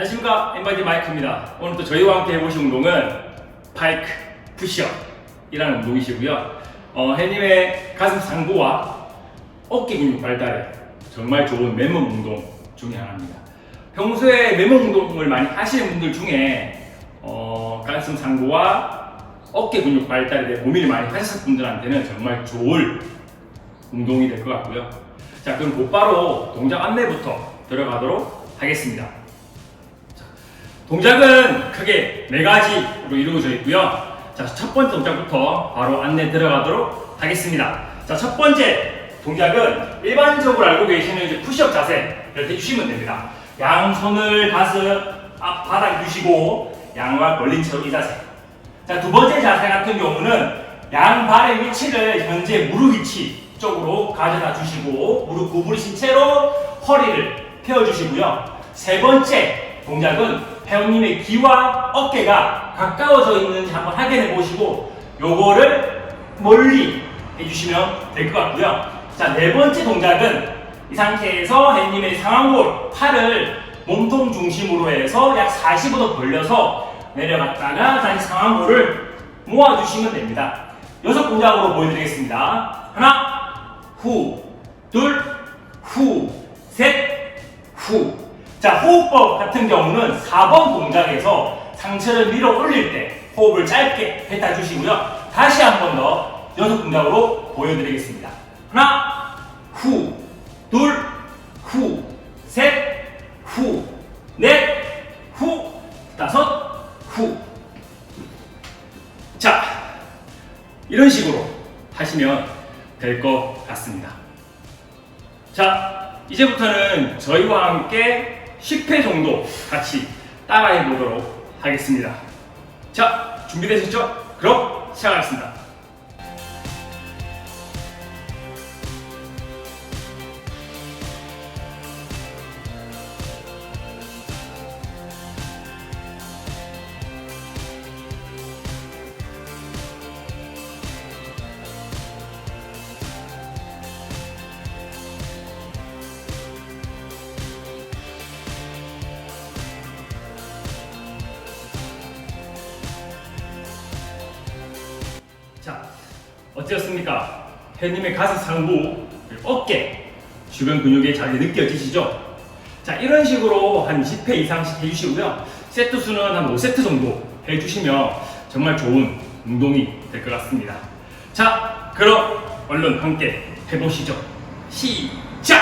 안녕하십니까 엠바디 마이크입니다. 오늘 또 저희와 함께 해보실 운동은 파이크 푸시업이라는 운동이시고요. 어, 혜님의 가슴 상부와 어깨 근육 발달에 정말 좋은 맨몸 운동 중에 하나입니다. 평소에 맨몸 운동을 많이 하시는 분들 중에 어, 가슴 상부와 어깨 근육 발달에 대해 고민을 많이 하셨을 분들한테는 정말 좋을 운동이 될 것 같고요. 자, 그럼 곧바로 동작 안내부터 들어가도록 하겠습니다. 자, 동작은 크게 네 가지로 이루어져 있고요. 자, 첫 번째 동작부터 바로 안내 들어가도록 하겠습니다. 자, 첫 번째 동작은 일반적으로 알고 계시는 이제 푸시업 자세를 해주시면 됩니다. 양손을 가슴 앞 바닥 주시고 양발 벌린 채로 이 자세. 자, 두 번째 자세 같은 경우는 양발의 위치를 현재 무릎 위치 쪽으로 가져다 주시고 무릎 구부리신 채로 허리를 펴주시고요. 세 번째 동작은 회원님의 귀와 어깨가 가까워져 있는지 한번 확인해 보시고 요거를 멀리 해주시면 될 것 같고요. 자, 네 번째 동작은 이 상태에서 회원님의 상완골, 팔을 몸통 중심으로 해서 약 45도 벌려서 내려갔다가 다시 상완골을 모아주시면 됩니다. 여섯 동작으로 보여드리겠습니다. 하나, 후, 둘, 후, 셋, 후. 자, 호흡법 같은 경우는 4번 동작에서 상체를 밀어 올릴 때 호흡을 짧게 뱉어 주시고요. 다시 한 번더 여섯 동작으로 보여드리겠습니다. 하나, 후, 둘, 후, 셋, 후, 넷, 후, 다섯, 후. 자, 이런 식으로 하시면 될 것 같습니다. 자, 이제부터는 저희와 함께 10회 정도 같이 따라해 보도록 하겠습니다. 자, 준비되셨죠? 그럼 시작하겠습니다. 어땠습니까? 혜님의 가슴 상부, 어깨, 주변 근육의 자리 느껴지시죠? 자, 이런 식으로 한 10회 이상씩 해주시고요. 세트 수는 한 5세트 정도 해주시면 정말 좋은 운동이 될 것 같습니다. 자, 그럼 얼른 함께 해보시죠. 시작!